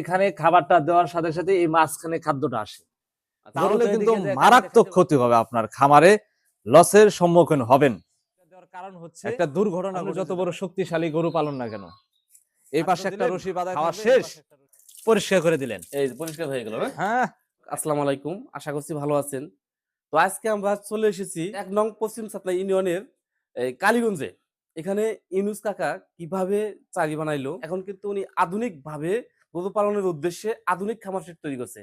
এখানে খাবারটা দেওয়ার সাথে সাথে এই মাঝখানে খাদ্যটা আসে। আচ্ছা, তাহলে কিন্তু মারাত্মক ক্ষতি হবে আপনার খামারে লসের সম্মুখীন হবেন। কারণ হচ্ছে একটা দুর্ঘটনা যত বড় শক্তিশালী গরু পালন না কেন? এই পাশে একটা রশি বাঁধা খাওয়া শেষ পরিষ্কার করে দিলেন। এই পরিষ্কার হয়ে গেল হ্যাঁ? আসসালামু আলাইকুম আশা করছি ভালো আছেন। তো আজকে আমরা চলে এসেছি এক নং পশ্চিম সাতনা ইউনিয়নের কালীগঞ্জে। এখানে ইনুস কাকা কীভাবে চারি বানাইলো? এখন কিন্তু উনি আধুনিক ভাবে গরু পালনের উদ্দেশ্যে আধুনিক খামার সেট তৈরি করছে।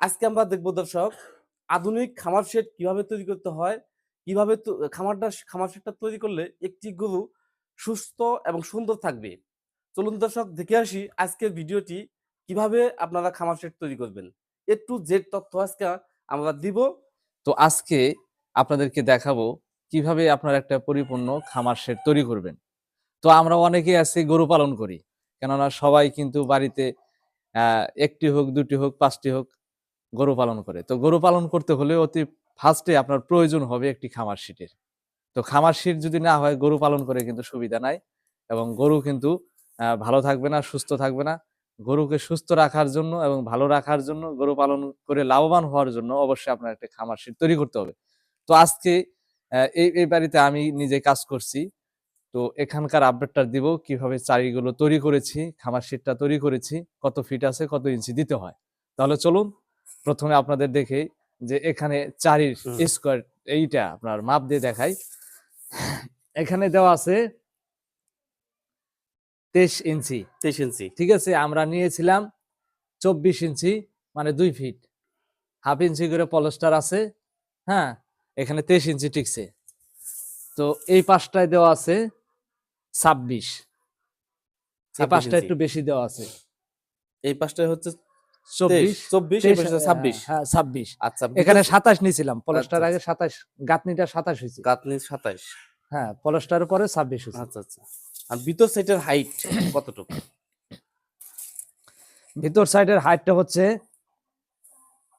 আজকে আমরা দেখব দর্শক, আধুনিক খামার সেট কীভাবে তৈরি করতে হয়, কীভাবে খামারটা, খামার সেটটা তৈরি করলে একটি গরু সুস্থ এবং সুন্দর থাকবে। চলুন দর্শক, দেখে আসি আজকের ভিডিওটি কীভাবে আপনারা খামার সেট তৈরি করবেন। একটু জেড তথ্য আজকে আমরা দিব। তো আজকে আপনাদেরকে দেখাবো কীভাবে আপনারা একটা পরিপূর্ণ খামার সেট তৈরি করবেন। তো আমরা অনেকে আছি গরু পালন করি। কেননা সবাই কিন্তু বাড়িতে একটি হোক, দুটি হোক, পাঁচটি হোক গরু পালন করে। তো গরু পালন করতে হলে অতি ফার্স্টে আপনার প্রয়োজন হবে একটি খামার শীটের তো খামার শীট যদি না হয়, গরু পালন করে কিন্তু সুবিধা নাই এবং গরু কিন্তু ভালো থাকবে না, সুস্থ থাকবে না। গরুকে সুস্থ রাখার জন্য এবং ভালো রাখার জন্য গরু পালন করে লাভবান হওয়ার জন্য অবশ্যই আপনার একটা খামার শীট তৈরি করতে হবে। তো আজকে এই এই বাড়িতে আমি নিজে কাজ করছি। তো এখানকার আপডেটটা দিব কীভাবে চারিগুলো তৈরি করেছি খামার শীটটা তৈরি করেছি কত ফিট আছে কত ইঞ্চি দিতে হয়। তাহলে চলুন প্রথমে আপনাদের দেখে যে এখানে চারির স্কোয়ার এইটা আপনার মাপ দিয়ে দেখাই। এখানে দেওয়া আছে তেইশ ইঞ্চি তেইশ ইঞ্চি ঠিক আছে আমরা নিয়েছিলাম চব্বিশ ইঞ্চি মানে দুই ফিট হাফ ইঞ্চি করে পলস্টার আছে হ্যাঁ এখানে তেইশ ইঞ্চি টিকছে। তো এই পাশটায় দেওয়া আছে ছাব্বিশ। এই 26 পাশটা একটু বেশি দেওয়া আছে। এই হচ্ছে পাশটা ছাব্বিশ। আচ্ছা এখানে সাতাশ নিয়েছিলাম পলস্টার আচ্ছা, আগে সাতাশ গাঁথনিটা সাতাশ হয়েছে। কাতনি সাতাইশ হ্যাঁ পলস্টারের পরে ছাব্বিশ হয়েছে। আচ্ছা আচ্ছা। আর ভিতর হাইট কতটুকু? ভিতর সাইডের হাইটটা হচ্ছে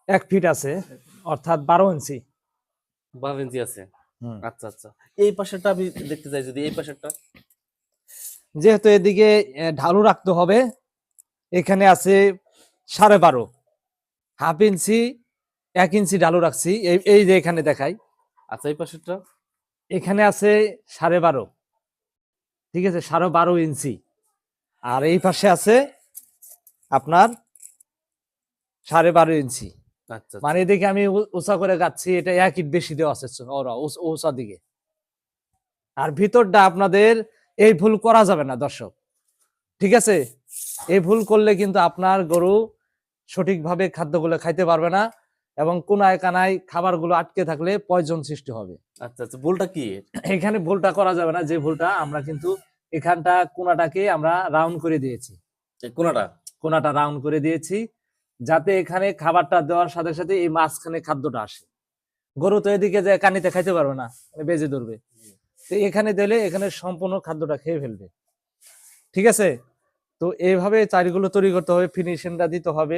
এক ফিট আছে অর্থাৎ বারো ইঞ্চি। বারো ইঞ্চি আছে। আচ্ছা আচ্ছা। এই পাশেরটা আমি দেখতে চাই যদি এই পাশেরটা। যেহেতু এদিকে ঢালু রাখতে হবে এখানে আছে সাড়ে বারো। হাফ ইঞ্চি এক ইঞ্চি ঢালু রাখছি এই এই যে এখানে দেখাই। আচ্ছা এই পাশেরটা? এখানে আছে সাড়ে বারো। ঠিক আছে সাড়ে বারো ইঞ্চি। আর এই পাশে আছে আপনার সাড়ে বারো ইঞ্চি। আচ্ছা আচ্ছা। মানে এদিকে আমি উঁচা করে গাচ্ছি এটা এক ইট বেশি দেওয়া আছে ওরা উঁচা দিকে। আর ভিতরটা আপনাদের এই ভুল করা যাবে না দর্শক। ঠিক আছে? এই ভুল করলে কিন্তু আপনার গরু সঠিকভাবে খাদ্যগুলো খাইতে পারবে না এবং কোনায় কানায় খাবারগুলো আটকে থাকলে পয়জন সৃষ্টি হবে। আচ্ছা আচ্ছা বলটা কি? এখানে ভুলটা করা যাবে না যে ভুলটা আমরা কিন্তু এখানটা কোনাটাকে আমরা রাউন্ড করে দিয়েছি। কোনাটা? কোনাটা রাউন্ড করে দিয়েছি যাতে এখানে খাবারটা দেওয়ার সাথে সাথে এই মাঝখানে খাদ্যটা আসে। গরু তো এদিকে যে কানিতে খাইতে পারবে না মানে বেজে ধরবে। তো এখানে দিলে এখানে সম্পূর্ণ খাদ্যটা খেয়ে ফেলবে। ঠিক আছে? তো এইভাবে চারিগুলো তৈরি করতে হবে ফিনিশিংটা দিতে হবে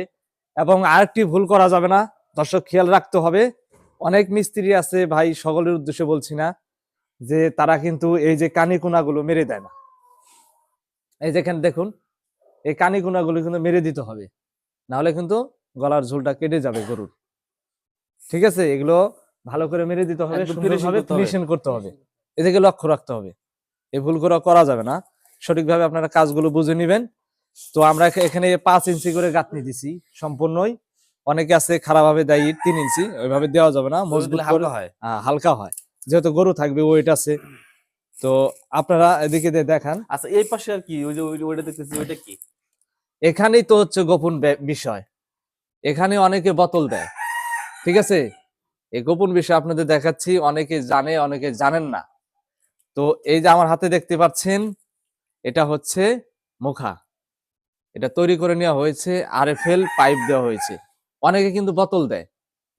এবং আরেকটি ভুল করা যাবে না দর্শক খেয়াল রাখতে হবে। অনেক মিস্ত্রি আছে ভাই সকলের উদ্দেশ্যে বলছি না যে তারা কিন্তু এই যে কানি কোনাগুলো মেরে দেয় না। এই যেখানে দেখুন এই কানি কোনাগুলো কিন্তু মেরে দিতে হবে নাহলে কিন্তু গলার ঝোলটা কেটে যাবে গরুর। ঠিক আছে? এগুলো ভালো করে মেরে দিতে হবে। ফিনিশিং করতে হবে। এদিকে লক্ষ্য রাখতে হবে। এই ভুল করা করা যাবে না। সঠিকভাবে আপনারা কাজগুলো বুঝে নেবেন। তো আমরা এখানে পাঁচ ইঞ্চি করে গাঁথনি দিছি সম্পূর্ণই। অনেকে আছে খারাপ ভাবে দেয় তিন ইঞ্চি ওইভাবে দেওয়া যাবে না। মজবুত হালকা হয়। হালকা হয়। যেহেতু গরু থাকবে ওয়েট আছে। তো আপনারা এদিকে দিয়ে দেখান। আচ্ছা এই পাশে আর কি? ওই যে ওই- ওইটা দেখতেছি ওইটা কি? এখানেই তো হচ্ছে গোপন বিষয়। এখানে অনেকে বোতল দেয়। ঠিক আছে? এই গোপন বিষয় আপনাদের দেখাচ্ছি। অনেকে জানে অনেকে জানেন না। তো এই যে আমার হাতে দেখতে পাচ্ছেন এটা হচ্ছে মুখা। এটা তৈরি করে নেওয়া হয়েছে আর পাইপ দেওয়া হয়েছে। অনেকে কিন্তু বোতল দেয়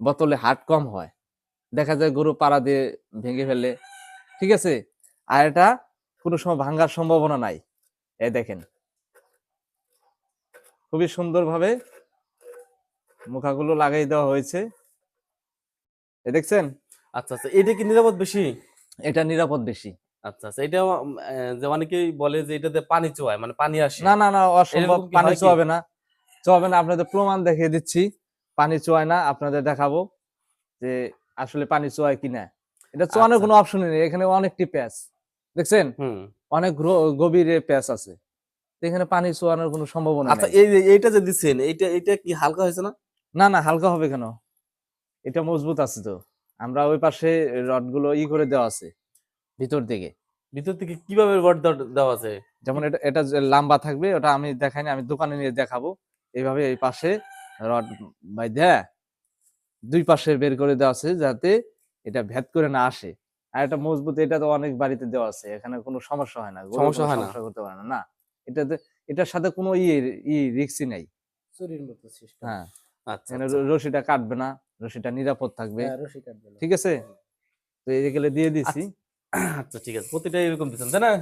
বোতলে হাট কম হয়। দেখা যায় গরু পাড়া দিয়ে ভেঙে ফেলে ঠিক আছে? আর এটা কোনো সময় ভাঙার সম্ভাবনা নাই। এই দেখেন। খুবই সুন্দরভাবে মুখাগুলো লাগাই দেওয়া হয়েছে। এ দেখছেন? আচ্ছা আচ্ছা এটা কি নিরাপদ বেশি? এটা নিরাপদ বেশি। আচ্ছা আচ্ছা এটা যে অনেকেই বলে যে এটাতে পানি চোয়ায় মানে পানি আসে। না না না অসম্ভব পানি চোয়াবে না। চোয়াবে না আপনাদের প্রমাণ দেখিয়ে দিচ্ছি। পানি চোয়ায় না আপনাদের দেখাবো যে আসলে পানি চোয়ায় কিনা এটা চোয়ানোর আচ্ছা। কোনো অপশন নেই এখানে অনেকটি প্যাচ দেখছেন? অনেক গভীরে প্যাচ আছে। এখানে পানি চোয়ানোর কোনো সম্ভাবনা আচ্ছা এই এইটা যে দিচ্ছেন এইটা এইটা কি হালকা হয়েছে না? না না হালকা হবে কেন? এটা মজবুত আছে তো। আমরা ওই পাশে রডগুলো ই করে দেওয়া আছে। ভিতর দিকে। ভিতর থেকে কীভাবে রড দেওয়া আছে? যেমন এটা এটা যে লম্বা থাকবে ওটা আমি দেখাইনি আমি দোকানে নিয়ে দেখাবো। এইভাবে এই পাশে রড বাইধা দুই পাশে বের করে দেওয়া আছে যাতে এটা ভেদ করে না আসে। আর এটা মজবুত এটা তো অনেক বাড়িতে দেওয়া আছে এখানে কোনো সমস্যা হয় না। সমস্যা হয় না। সমস্যা করতে পারে না না। এটাতে এটার সাথে কোনো ইয়ে ই রিক্সই নাই। চুরির মতো সিস্টেম হ্যাঁ। আচ্ছা আচ্ছা। রশিটা কাটবে না রশিটা নিরাপদ থাকবে। হ্যাঁ, রশি কাটবে ঠিক আছে? তো এই গেলে দিয়ে দিছি। আচ্ছা ঠিক আছে। প্রতিটা এরকম দিচ্ছেন তাই না?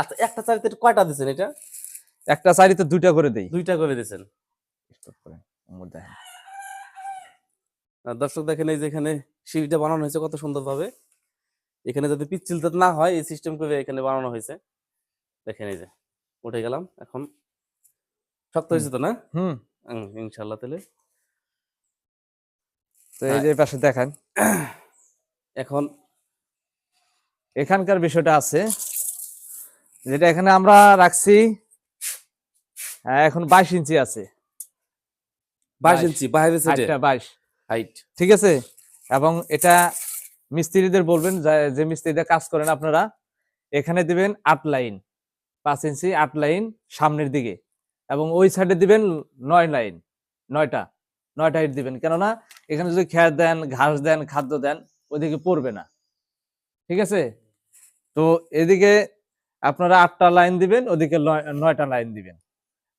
আচ্ছা একটা চারিতে কয়টা দিচ্ছেন এটা? একটা চারিতে দুইটা করে দেই। দুইটা করে দিচ্ছেন দর্শক দেখেন এই যে এখানে সিঁড়িটা বানানো হয়েছে কত সুন্দর ভাবে এখানে যাতে পিচ্ছিল না হয় এই সিস্টেম করে এখানে বানানো হয়েছে। দেখেন এই যে উঠে গেলাম এখন শক্ত হয়েছে তো না? হুম ইনশাল্লাহ তাহলে। তো এই। যে পাশে দেখেন। এখন এখানকার বিষয়টা আছে যেটা এখানে আমরা রাখছি এখন বাইশ ইঞ্চি আছে। বাইশ ইঞ্চি বাইরের বাইশ। হাইট। ঠিক আছে? এবং এটা মিস্ত্রিদের বলবেন যে মিস্ত্রিদের কাজ করেন আপনারা এখানে দিবেন আট লাইন পাঁচ ইঞ্চি আট লাইন সামনের দিকে। এবং ওই সাইডে দিবেন নয় লাইন নয়টা নয়টা ইট দিবেন। কেননা এখানে যদি খেয়ার দেন ঘাস দেন খাদ্য দেন ওইদিকে পড়বে না। ঠিক আছে? তো এদিকে আপনারা আটটা লাইন দিবেন, ওদিকে নয়- নয়টা লাইন দিবেন।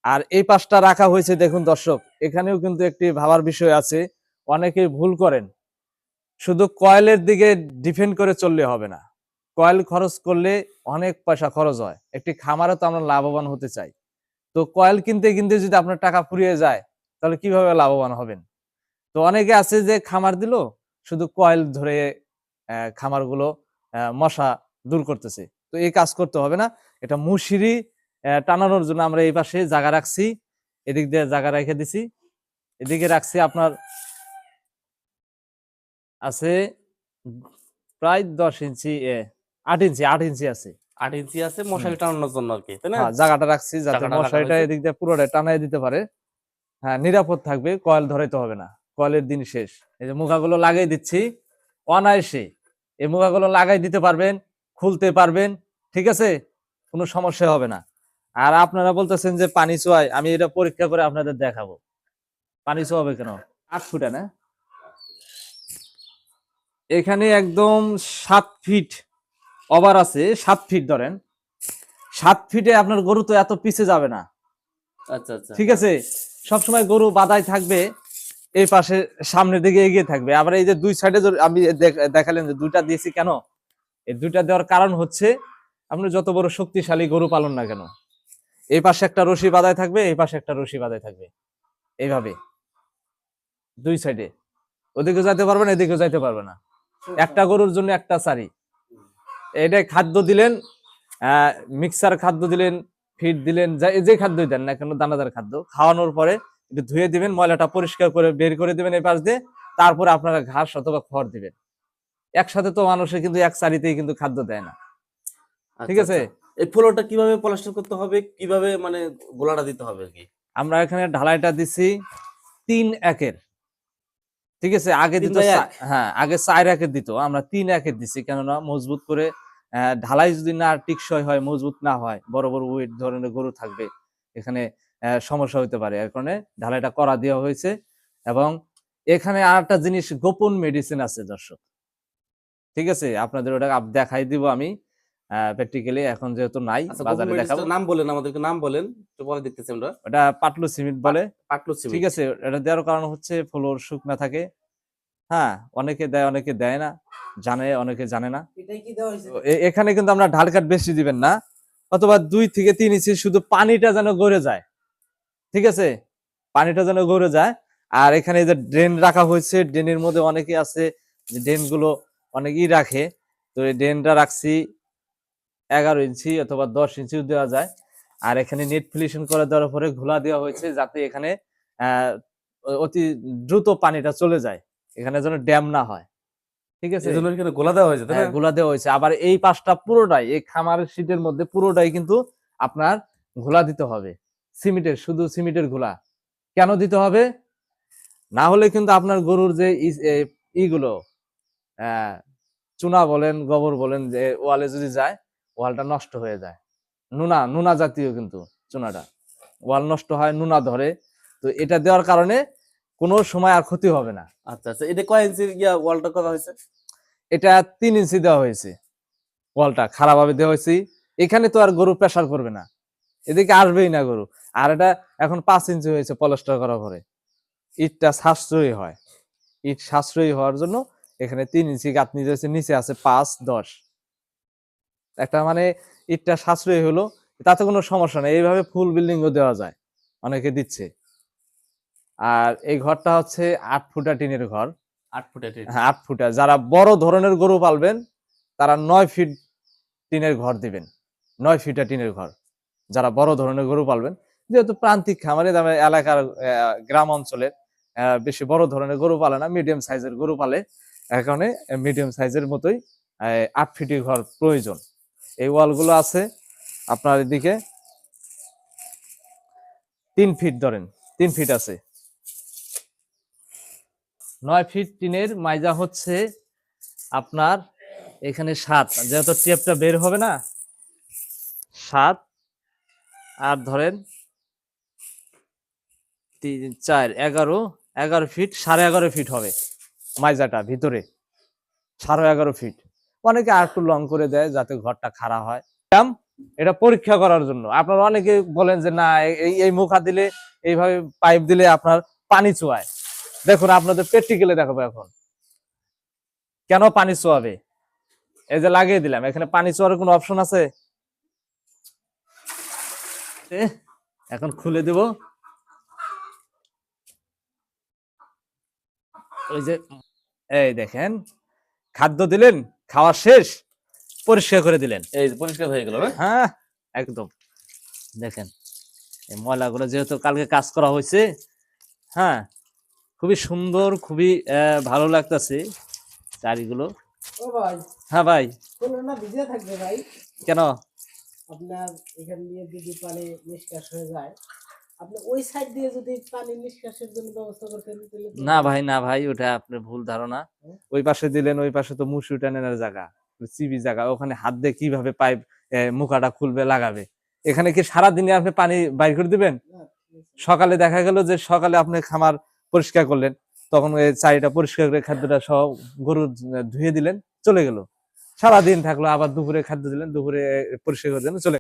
আর এই পাশটা রাখা হয়েছে দেখুন দর্শক, এখানেও কিন্তু একটি ভাবার বিষয় আছে, অনেকেই ভুল করেন। শুধু কয়েলের দিকে ডিফেন্ড করে চললে হবে না। কয়েল খরচ করলে অনেক পয়সা খরচ হয়, একটি খামারে তো আমরা লাভবান হতে চাই। তো কয়েল কিনতে কিনতে যদি আপনার টাকা ফুরিয়ে যায়, তাহলে কীভাবে লাভবান হবেন? তো অনেকে আছে যে খামার দিল, শুধু কয়েল ধরে খামারগুলো মশা দূর করতেছে। তো এই কাজ করতে হবে না। এটা মুশিরি টানানোর জন্য আমরা এই পাশে জায়গা রাখছি। এদিক দিয়ে জায়গা রেখে দিছি। এদিকে রাখছি আপনার আছে প্রায় দশ ইঞ্চি এ, আট ইঞ্চি আট ইঞ্চি আছে। আট ইঞ্চি আছে মশারি টানানোর জন্য আর কি তাই না? হ্যাঁ, জায়গাটা রাখছি যাতে মশারিটা এদিক দিয়ে পুরোটা টানাই দিতে পারে। হ্যাঁ নিরাপদ থাকবে কয়েল ধরাইতে হবে না। কয়েলের দিন শেষ। এই যে মুখাগুলো লাগাই দিচ্ছি অনায়াসে। এই মুখাগুলো লাগাই দিতে পারবেন। খুলতে পারবেন ঠিক আছে? কোনো সমস্যা হবে না। আর আপনারা বলতেছেন যে পানি চোয়ায় আমি এটা পরীক্ষা করে আপনাদের দেখাবো। পানি চোয়াবে কেন? আট ফুটে না? এখানে একদম সাত ফিট ওভার আছে সাত ফিট ধরেন। সাত ফিটে আপনার গরু তো এত পিছে যাবে না। আচ্ছা আচ্ছা। ঠিক আছে? সবসময় গরু বাদায় থাকবে এই পাশে সামনের দিকে এগিয়ে থাকবে। আবার এই যে দুই সাইডে আমি দেখ- দেখালেন যে দুইটা দিয়েছি কেন? এই দুইটা দেওয়ার কারণ হচ্ছে, আপনি যত বড় শক্তিশালী গরু পালন না কেন, এই পাশে একটা রশি বাদায় থাকবে, এই পাশে একটা রশি বাদায় থাকবে। এইভাবে। দুই সাইডে ওদিকে যাইতে পারবে না, এদিকে যাইতে পারবে না। একটা গরুর জন্য একটা সারি। এটা খাদ্য দিলেন মিক্সার খাদ্য দিলেন ফিড দিলেন যে খাদ্যই দেন না কেন, দানাদার খাদ্য। খাওয়ানোর পরে একটু ধুয়ে দিবেন, ময়লাটা পরিষ্কার করে বের করে দিবেন এই পাশ দিয়ে, তারপরে আপনারা ঘাস অথবা খড় দিবেন। একসাথে তো মানুষের কিন্তু এক সারিতেই কিন্তু খাদ্য দেয় না। ঠিক আচ্ছা, আছে? আচ্ছা। এই ফ্লোরটা কীভাবে প্লাস্টার করতে হবে? কীভাবে মানে গোলাটা দিতে হবে কি? আমরা এখানে ঢালাইটা দিছি তিন একের। ঠিক আছে? আগে দিত হ্যাঁ আগে চার একের দিত। আমরা তিন একের দিছি কেননা মজবুত করে ঢালাই যদি না টিকসই হয় মজবুত না হয় বড় বড় ওয়েট ধরনের গরু থাকবে এখানে সমস্যা হতে পারে। এর কারণে ঢালাইটা করা দেওয়া হয়েছে এবং এখানে আর একটা জিনিস গোপন মেডিসিন আছে দর্শক। ঠিক আছে? আপনাদের ওটা আপ- দেখাই দিব আমি। প্র্যাকটিক্যালি এখন যেহেতু নাই আচ্ছা বাজারে দেখাবো। নাম বলেন আমাদেরকে নাম বলেন একটু পরে দেখতেছি আমরা। ওটা পাটলু সিমেন্ট বলে। পাটলু সিমেন্ট। ঠিক আছে এটা দেওয়ার কারণ হচ্ছে ফ্লোর শুকনা থাকে। হ্যাঁ অনেকে দেয় অনেকে দেয় না। জানে অনেকে জানে না। এটাই কি দেওয়া হয়েছে? এখানে কিন্তু আমরা ঢাল কাট বেশি দিবেন না। অথবা দুই থেকে তিন ইঞ্চি শুধু পানিটা যেন গড়ে যায়। ঠিক আছে? পানিটা যেন গড়ে যায়। আর এখানে যে ড্রেন রাখা হয়েছে ড্রেনের মধ্যে অনেকে আছে যে ড্রেনগুলো অনেকেই রাখে। তো এই ড্রেনটা রাখছি এগারো ইঞ্চি অথবা দশ ইঞ্চিও দেওয়া যায়। আর এখানে নেট ফিলিশন করে দেওয়ার পরে ঘোলা দেওয়া হয়েছে যাতে এখানে অতি দ্রুত পানিটা চলে যায়। এখানে যেন ড্যাম না হয়। ঠিক আছে? এখানে গোলা দেওয়া হয়েছে তাই হ্যাঁ, গোলা দেওয়া হয়েছে। আবার এই পাশটা পুরোটাই এই খামারের শীটের মধ্যে পুরোটাই কিন্তু আপনার ঘোলা দিতে হবে। সিমেন্টের শুধু সিমেন্টের ঘোলা। কেন দিতে হবে? না হলে কিন্তু আপনার গরুর যে ইগুলো চুনা বলেন গোবর বলেন যে ওয়ালে যদি যায় ওয়ালটা নষ্ট হয়ে যায়। নুনা নুনা জাতীয় কিন্তু চুনাটা। ওয়াল নষ্ট হয় নুনা ধরে। তো এটা দেওয়ার কারণে কোনো সময় আর ক্ষতি হবে না। আচ্ছা আচ্ছা এটা কয় ইঞ্চির ইয়া ওয়ালটা করা হয়েছে? এটা তিন ইঞ্চি দেওয়া হয়েছে ওয়ালটা খারাপভাবে দেওয়া হয়েছে। এখানে তো আর গরু প্রেসার করবে না। এদিকে আসবেই না গরু। আর এটা এখন পাঁচ ইঞ্চি হয়েছে পলস্টার করার পরে। ইটটা সাশ্রয়ী হয়। ইট সাশ্রয়ী হওয়ার জন্য এখানে তিন ইঞ্চি গাঁথনি রয়েছে নিচে আছে পাঁচ দশ। একটা মানে ইটটা সাশ্রয়ী হলো তাতে কোনো সমস্যা নেই। এইভাবে ফুল বিল্ডিংও দেওয়া যায় অনেকে দিচ্ছে। আর এই ঘরটা হচ্ছে আট ফুটা টিনের ঘর। আট ফুট এটা হ্যাঁ আট ফুটা। যারা বড় ধরনের গরু পালবেন তারা নয় ফিট টিনের ঘর দিবেন। নয় ফিটা টিনের ঘর। যারা বড় ধরনের গরু পালবেন যেহেতু প্রান্তিক খামারে দামে এলাকার গ্রাম অঞ্চলে আহ, বেশি বড় ধরনের গরু পালে না মিডিয়াম সাইজের গরু পালে এখানে মিডিয়াম সাইজের মতোই আট ফিটি ঘর প্রয়োজন। এই ওয়ালগুলো আছে, আপনার এদিকে তিন ফিট ধরেন, তিন ফিট আছে। নয় ফিট টিনের মাইজা হচ্ছে আপনার এখানে সাত, যেহেতু টেপটা বের হবে না, সাত আর ধরেন তিন, চার, এগারো এগারো ফিট সাড়ে এগারো ফিট হবে। মাইজাটা ভিতরে, সাড়ে এগারো ফিট অনেকে আর একটু লং করে দেয় যাতে ঘরটা খাড়া হয়। এটা পরীক্ষা করার জন্য। আপনারা অনেকে বলেন যে, না, এই এই মুখা দিলে, এইভাবে পাইপ দিলে আপনার পানি চুয়ায়। দেখুন, আপনাদের প্র্যাকটিক্যালে দেখাবো এখন। কেন পানি চোয়াবে? এই যে লাগিয়ে দিলাম। এখানে পানি চোয়ার কোনো অপশন আছে? এখন খুলে দেব। ওই যে এই দেখেন খাদ্য দিলেন খাওয়া শেষ পরিষ্কার করে দিলেন। এই পরিষ্কার হয়ে গেল না হ্যাঁ একদম। দেখেন এই ময়লাগুলো যেহেতু কালকে কাজ করা হয়েছে হ্যাঁ খুবই সুন্দর খুবই ভালো লাগতেছে চারিগুলো। হ্যাঁ ভাই। ভিজে থাকবে ভাই। কেন? আপনার এখান দিয়ে যদি পানি নিষ্কাশ হয়ে যায় আপনি ওই সাইড দিয়ে যদি পানি নিষ্কাশের জন্য ব্যবস্থা করতেন না ভাই না ভাই ওটা আপনার ভুল ধারণা। ওই পাশে দিলেন ওই পাশে তো মুসু টানের জায়গা চিবি জায়গা ওখানে হাত দিয়ে কীভাবে পাইপ মুখাটা খুলবে লাগাবে? এখানে কি সারা দিনে আপনি পানি বাইর করে দিবেন। সকালে দেখা গেল যে সকালে আপনি খামার পরিষ্কার করলেন তখন ওই চারিটা পরিষ্কার করে খাদ্যটা সব গরু ধুয়ে দিলেন চলে গেল। সারাদিন থাকল আবার দুপুরে খাদ্য দিলেন দুপুরে পরিষ্কার করে দিলেন চলে